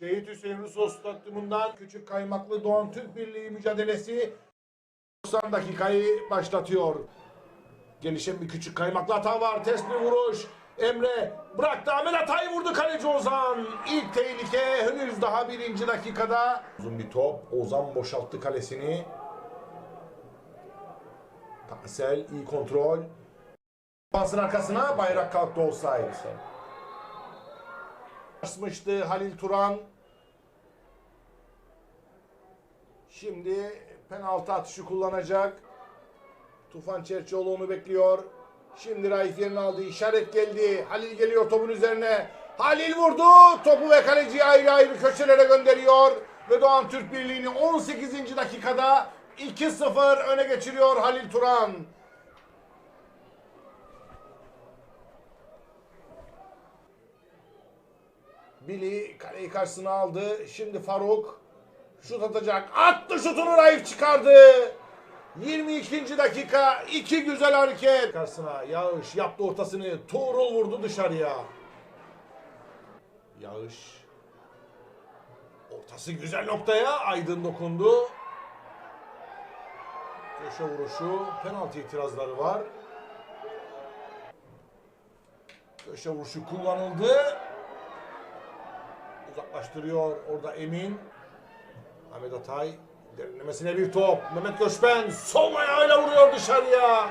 Şehit Hüseyin Rus Stadyumundan küçük kaymaklı Doğan Türk Birliği mücadelesi 90 dakikayı başlatıyor. Gelişen bir küçük kaymaklı hata var. Ters bir vuruş. Emre bıraktı. Ahmet Atay vurdu kaleci Ozan. İlk tehlike henüz daha birinci dakikada. Uzun bir top. Ozan boşalttı kalesini. Tansel iyi kontrol. Pasın arkasına bayrak kalktı offside. Basmıştı Halil Turan. Şimdi penaltı atışı kullanacak. Tufan Çerçioğlu onu bekliyor. Şimdi Raif yerini aldı. İşaret geldi. Halil geliyor topun üzerine. Halil vurdu. Topu ve kaleciyi ayrı ayrı köşelere gönderiyor. Ve Doğan Türk Birliği'ni 18. dakikada 2-0 öne geçiriyor Halil Turan. Billy kaleyi karşısına aldı. Şimdi Faruk şut atacak. Attı şutunu Raif çıkardı. 22. dakika iki güzel hareket. Karşısına Yağış yaptı ortasını. Tuğrul vurdu dışarıya. Yağış. Ortası güzel noktaya. Aydın dokundu. Köşe vuruşu. Penaltı itirazları var. Köşe vuruşu kullanıldı. Uzaklaştırıyor orada Emin. Ahmet Atay derinlemesine bir top. Mehmet Göçmen sol ayağıyla vuruyor dışarıya.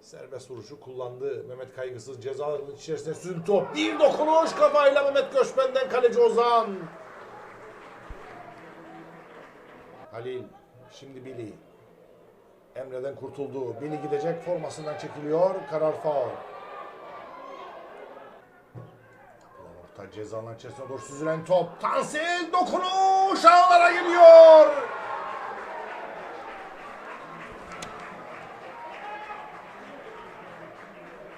Serbest vuruşu kullandı. Mehmet Kaygısız ceza alanının içerisine sürdü top. Bir dokunuş kafayla Mehmet Göçmen'den kaleci Ozan. Halil. Şimdi Billy. Emre'den kurtuldu. Billy gidecek formasından çekiliyor. Karar faul. Orta ceza alanı içerisine doğru süzülen top. Tansel dokunuş ağlara gidiyor.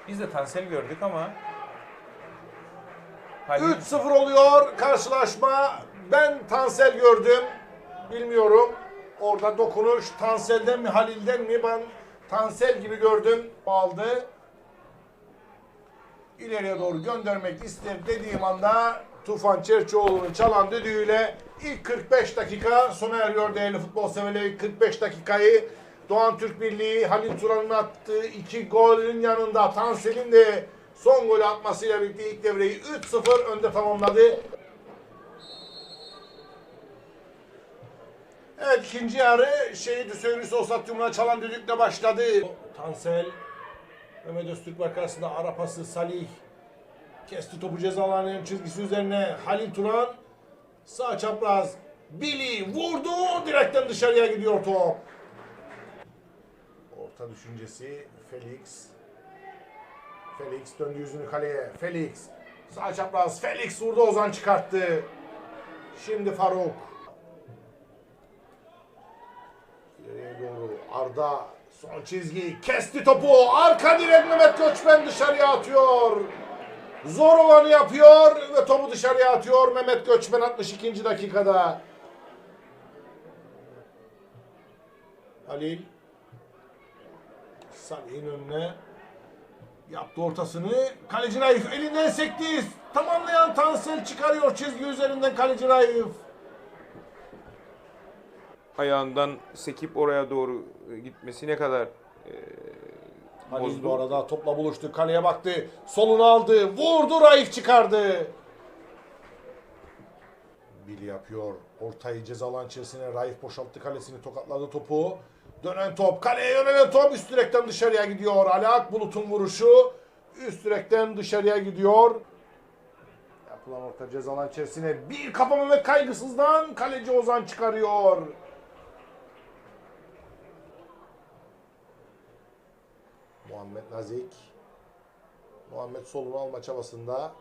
Biz de Tansel gördük ama Halil 3-0 oluyor karşılaşma. Ben Tansel gördüm. Bilmiyorum. Orada dokunuş Tansel'den mi Halil'den mi ben Tansel gibi gördüm. Aldı. İleriye doğru göndermek ister dediğim anda Tufan Çerçioğlu'nun çalan düdüğüyle ilk 45 dakika sona eriyor değerli futbol severleri. İlk 45 dakikayı Doğan Türk Birliği Halil Turan'ın attığı iki golün yanında Tansel'in de son golü atmasıyla birlikte ilk devreyi 3-0 önde tamamladı. Evet ikinci yarı Şehit Hüseyin Hüsnü Stadyumuna çalan düdükle başladı. Tansel Mehmet Öztürk var karşısında Arapası Salih kesti topu ceza alanının çizgisi üzerine Halil Turan sağ çapraz Billy vurdu direkten dışarıya gidiyor top. Orta düşüncesi Felix. Felix döndü yüzünü kaleye. Felix sağ çapraz Felix vurdu Ozan çıkarttı. Şimdi Faruk. Doğru Arda son çizgi kesti topu. Arka direk Mehmet Göçmen dışarıya atıyor. Zor olanı yapıyor ve topu dışarıya atıyor Mehmet Göçmen 62. dakikada. Halil Salih'in önüne yaptı ortasını. Kaleci Raif elinden sekti. Tamamlayan Tansel çıkarıyor çizgi üzerinden kaleci Raif. Ayağından sekip oraya doğru gitmesi ne kadar e, Halil bozdu. bu arada topla buluştu. Kaleye baktı. Solunu aldı. Vurdu. Raif çıkardı. Bili yapıyor. Ortayı ceza alan içerisine Raif boşalttı kalesini. Tokatladı topu. Dönen top. Kaleye yönelen top. Üst direkten dışarıya gidiyor. Ali Akbulut'un vuruşu. Üst direkten dışarıya gidiyor. Yapılan orta ceza alan içerisine bir kafa Mehmet Kaygısız'dan kaleci Ozan çıkarıyor. Muhammed Nazik. Muhammed solunu alma çabasında.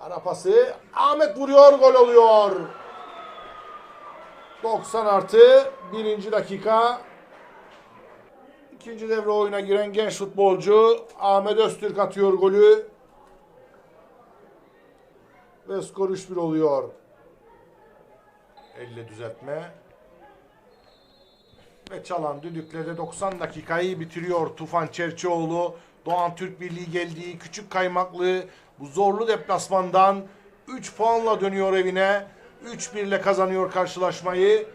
Ara pası. Ahmet vuruyor. Gol oluyor. 90 artı. Birinci dakika. İkinci devre oyuna giren genç futbolcu Ahmet Öztürk atıyor golü. Ve skor 3-1 oluyor. Elle düzeltme. Ve çalan düdükle de 90 dakikayı bitiriyor Tufan Çerçioğlu. Doğan Türk Birliği geldiği küçük kaymaklı bu zorlu deplasmandan 3 puanla dönüyor evine. 3-1 ile kazanıyor karşılaşmayı.